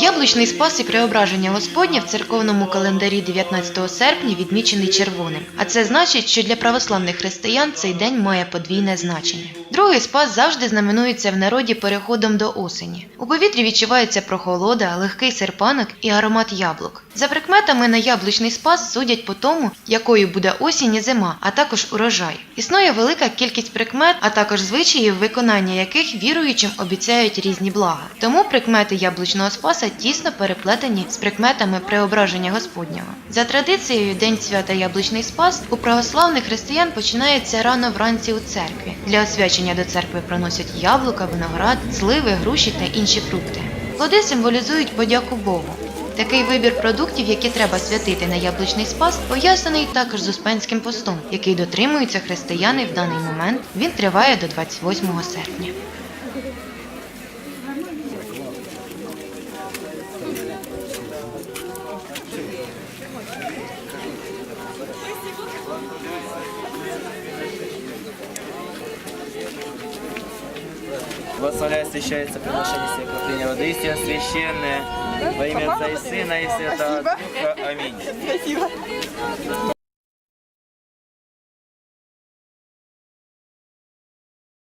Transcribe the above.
Яблучний спас і преображення Господнє в церковному календарі 19 серпня відмічений червоним. А це значить, що для православних християн цей день має подвійне значення. Другий спас завжди знаменується в народі переходом до осені. У повітрі відчувається прохолода, легкий серпанок і аромат яблук. За прикметами на яблучний спас судять по тому, якою буде осінь і зима, а також урожай. Існує велика кількість прикмет, а також звичаїв, виконання яких віруючим обіцяють різні блага. Тому прикмети яблучного спаса тісно переплетені з прикметами преображення Господнього. За традицією, день свята Яблучний Спас у православних християн починається рано вранці у церкві. Для освячення до церкви приносять яблука, виноград, сливи, груші та інші фрукти. Плоди символізують подяку Богу. Такий вибір продуктів, які треба святити на яблучний спас, пояснений також з Успенським постом, який дотримуються християни в даний момент. Він триває до 28 серпня. Благословляй, освящается приношение всех воды, истинно священное, во имя Отца и Сына и Святого Духа. Аминь.